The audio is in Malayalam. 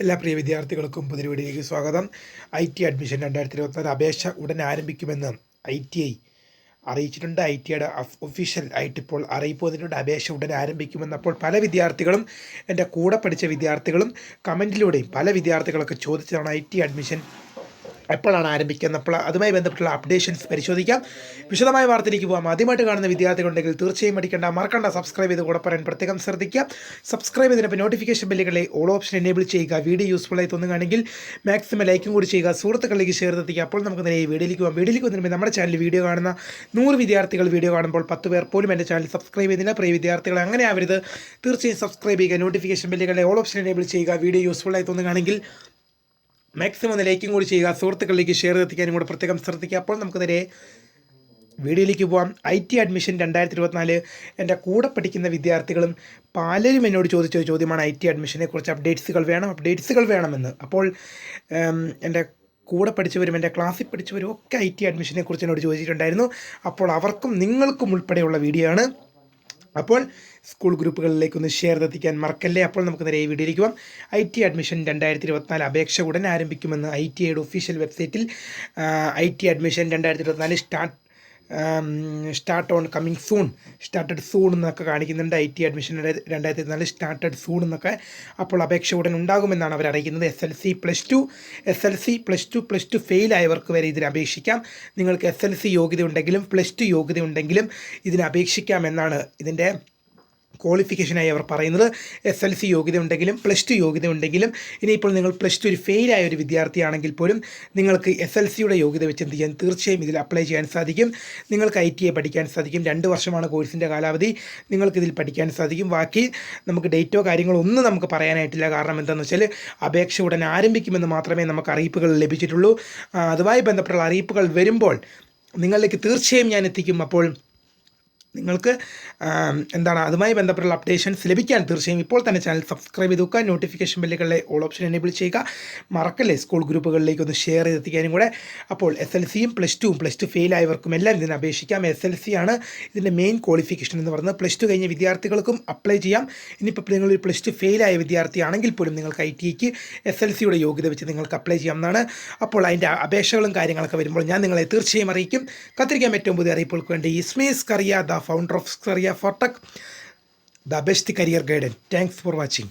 എല്ലാ പ്രിയ വിദ്യാർത്ഥികൾക്കും പുതിയ സ്വാഗതം ഐ ടി അഡ്മിഷൻ രണ്ടായിരത്തി ഇരുപത്തിനാല് അപേക്ഷ ഉടൻ ആരംഭിക്കുമെന്ന് ഐ ടി ഐ അറിയിച്ചിട്ടുണ്ട് ഐ ഐയുടെ ഒഫീഷ്യൽ ഇപ്പോൾ അറിയിപ്പ് വന്നിട്ടുണ്ട് അപേക്ഷ ഉടൻ ആരംഭിക്കുമെന്നപ്പോൾ പല വിദ്യാർത്ഥികളും എൻ്റെ കൂടെ പഠിച്ച വിദ്യാർത്ഥികളും കമൻറ്റിലൂടെയും പല വിദ്യാർത്ഥികളൊക്കെ ചോദിച്ചതാണ് ഐ ടി അഡ്മിഷൻ എപ്പോഴാണ് ആരംഭിക്കുന്നത് അപ്പോൾ അതുമായി ബന്ധപ്പെട്ടുള്ള അപ്ഡേഷൻസ് പരിശോധിക്കാം വിശദമായ വാർത്തയിലേക്ക് പോകാം ആദ്യമായിട്ട് കാണുന്ന വിദ്യാർത്ഥികളുണ്ടെങ്കിൽ തീർച്ചയായും പഠിക്കേണ്ട മറക്കണ്ട സബ്സ്ക്രൈബ് ചെയ്ത് കൂടെ പറയാൻ പ്രത്യേകം ശ്രദ്ധിക്കുക സബ്സ്ക്രൈബ് ചെയ്തിട്ട് നോട്ടിഫിക്കേഷൻ ബില്ലുകളെ ഓൾ ഓപ്ഷൻ എനേബിൾ ചെയ്യുക വീഡിയോ യൂസ്ഫുള്ളായി തോന്നുകയാണെങ്കിൽ മാക്സിമം ലൈക്കും കൂടി ചെയ്യുക സുഹൃത്തുക്കളിലേക്ക് ഷെയർ എത്തിക്കുക അപ്പോൾ നമുക്ക് നേരെ വീഡിയോയിലേക്ക് പോകാം വീഡിയോയിലേക്ക് വന്നിട്ട് നമ്മുടെ ചാനൽ വീഡിയോ കാണുന്ന നൂറ് വിദ്യാർത്ഥികൾ വീഡിയോ കാണുമ്പോൾ പത്ത് പേർ പോലും എൻ്റെ ചാനൽ സബ്സ്ക്രൈബ് ചെയ്യുന്നില്ല പ്രിയ വിദ്യാർത്ഥികൾ അങ്ങനെ ആവരുത് തീർച്ചയായും സബ്സ്ക്രൈബ് ചെയ്യുക നോട്ടിഫിക്കേഷൻ ബില്ലുകളെ ഓൾ ഓപ്ഷൻ എനേബിൾ ചെയ്യുക വീഡിയോ യൂസ്ഫുള്ളായി തോന്നുകയാണെങ്കിൽ മാക്സിമം ലൈക്കും കൂടി ചെയ്യുക സുഹൃത്തുക്കളിലേക്ക് ഷെയർ എത്തിക്കാനും കൂടെ പ്രത്യേകം ശ്രദ്ധിക്കുക അപ്പോൾ നമുക്ക് നേരെ വീഡിയോയിലേക്ക് പോകാം ഐ ടി അഡ്മിഷൻ രണ്ടായിരത്തി ഇരുപത്തിനാല് എൻ്റെ കൂടെ പഠിക്കുന്ന വിദ്യാർത്ഥികളും പലരും എന്നോട് ചോദിച്ച ഒരു ചോദ്യമാണ് ഐ ടി അഡ്മിഷനെ കുറിച്ച് അപ്ഡേറ്റ്സുകൾ വേണം അപ്ഡേറ്റ്സുകൾ വേണമെന്ന് അപ്പോൾ എൻ്റെ കൂടെ പഠിച്ചവരും എൻ്റെ ക്ലാസ്സിൽ പഠിച്ചവരും ഒക്കെ ഐ ടി അഡ്മിഷനെ കുറിച്ച് എന്നോട് ചോദിച്ചിട്ടുണ്ടായിരുന്നു അപ്പോൾ അവർക്കും നിങ്ങൾക്കും ഉൾപ്പെടെയുള്ള വീഡിയോ ആണ് അപ്പോൾ സ്കൂൾ ഗ്രൂപ്പുകളിലേക്ക് ഒന്ന് ഷെയർ എത്തിക്കാൻ മറക്കല്ലേ അപ്പോൾ നമുക്ക് നേരെ ഈ വീഡിയോയിലേക്ക് ഐ ടി അഡ്മിഷൻ രണ്ടായിരത്തി ഇരുപത്തിനാല് അപേക്ഷ ഉടൻ ആരംഭിക്കുമെന്ന് ഐ ടി ഐയുടെ ഒഫീഷ്യൽ വെബ്സൈറ്റിൽ ഐ ടി അഡ്മിഷൻ രണ്ടായിരത്തി ഇരുപത്തിനാല് start start on coming soon started soon എന്നൊക്കെ കാണിക്കുന്നുണ്ട് ഐ ടി അഡ്മിഷൻ രണ്ടായിരത്തി നാല് സ്റ്റാർട്ടഡ് സൂൺ എന്നൊക്കെ അപ്പോൾ അപേക്ഷ ഉടൻ ഉണ്ടാകുമെന്നാണ് അവർ അറിയിക്കുന്നത് S L C plus two S L C plus two plus two fail ആയവർക്ക് വരെ ഇതിന് അപേക്ഷിക്കാം നിങ്ങൾക്ക് എസ് എൽ സി യോഗ്യത ഉണ്ടെങ്കിലും പ്ലസ് ടു യോഗ്യത ഉണ്ടെങ്കിലും ഇതിന് എന്നാണ് ഇതിൻ്റെ ക്വാളിഫിക്കേഷനായി അവർ പറയുന്നത് എസ് എൽ സി യോഗ്യത ഉണ്ടെങ്കിലും പ്ലസ് ടു യോഗ്യത ഉണ്ടെങ്കിലും ഇനിയിപ്പോൾ നിങ്ങൾ പ്ലസ് ടു ഒരു ഫെയിലായ ഒരു വിദ്യാർത്ഥിയാണെങ്കിൽ പോലും നിങ്ങൾക്ക് എസ് എൽ സിയുടെ യോഗ്യത വെച്ച് എന്ത് ചെയ്യാൻ തീർച്ചയായും ഇതിൽ അപ്ലൈ ചെയ്യാൻ സാധിക്കും നിങ്ങൾക്ക് ഐ ടി ഐ പഠിക്കാൻ സാധിക്കും രണ്ട് വർഷമാണ് കോഴ്സിൻ്റെ കാലാവധി നിങ്ങൾക്ക് ഇതിൽ പഠിക്കാൻ സാധിക്കും ബാക്കി നമുക്ക് ഡേറ്റോ കാര്യങ്ങളോ ഒന്നും നമുക്ക് പറയാനായിട്ടില്ല കാരണം എന്താണെന്ന് വെച്ചാൽ അപേക്ഷ ഉടൻ ആരംഭിക്കുമെന്ന് മാത്രമേ നമുക്ക് അറിയിപ്പുകൾ ലഭിച്ചിട്ടുള്ളൂ അതുമായി ബന്ധപ്പെട്ടുള്ള അറിയിപ്പുകൾ വരുമ്പോൾ നിങ്ങളിലേക്ക് തീർച്ചയായും ഞാൻ എത്തിക്കും അപ്പോൾ നിങ്ങൾക്ക് എന്താണ് അതുമായി ബന്ധപ്പെട്ടുള്ള അപ്ഡേഷൻസ് ലഭിക്കാൻ തീർച്ചയായും ഇപ്പോൾ തന്നെ ചാനൽ സബ്സ്ക്രൈബ് ചെയ്ത് വെക്കുക നോട്ടിഫിക്കേഷൻ ബില്ലുകളിലെ ഓൾ ഓപ്ഷൻ എനേബിൾ ചെയ്യുക മറക്കല്ലേ സ്കൂൾ ഗ്രൂപ്പുകളിലേക്ക് ഒന്ന് ഷെയർ ചെയ്തെത്തിക്കാനും കൂടെ അപ്പോൾ എസ് എൽ സിയും പ്ലസ് ടുവും പ്ലസ് ടു ഫെയിൽ ആയവർക്കും എല്ലാം ഇതിന് അപേക്ഷിക്കാം എസ് എൽ സി ആണ് ഇതിൻ്റെ മെയിൻ ക്വാളിഫിക്കേഷൻ എന്ന് പറയുന്നത് പ്ലസ് ടു കഴിഞ്ഞ വിദ്യാർത്ഥികൾക്കും അപ്ലൈ ചെയ്യാം ഇനിയിപ്പോൾ നിങ്ങളൊരു പ്ലസ് ടു ഫെയിൽ ആയ വിദ്യാർത്ഥിയാണെങ്കിൽ പോലും നിങ്ങൾക്ക് ഐ ടിക്ക് e എസ് എൽ സിയുടെ യോഗ്യത വെച്ച് നിങ്ങൾക്ക് അപ്ലൈ ചെയ്യാമെന്നാണ് അപ്പോൾ അതിൻ്റെ അപേക്ഷകളും കാര്യങ്ങളൊക്കെ വരുമ്പോൾ ഞാൻ നിങ്ങളെ തീർച്ചയായും അറിയിക്കും കത്തിരിക്കാൻ ഏറ്റവും പുതിയ അറിയിപ്പുകൾക്ക് വേണ്ടി കറിയ the founder of Xeria for Tech, the best career guidance. Thanks for watching.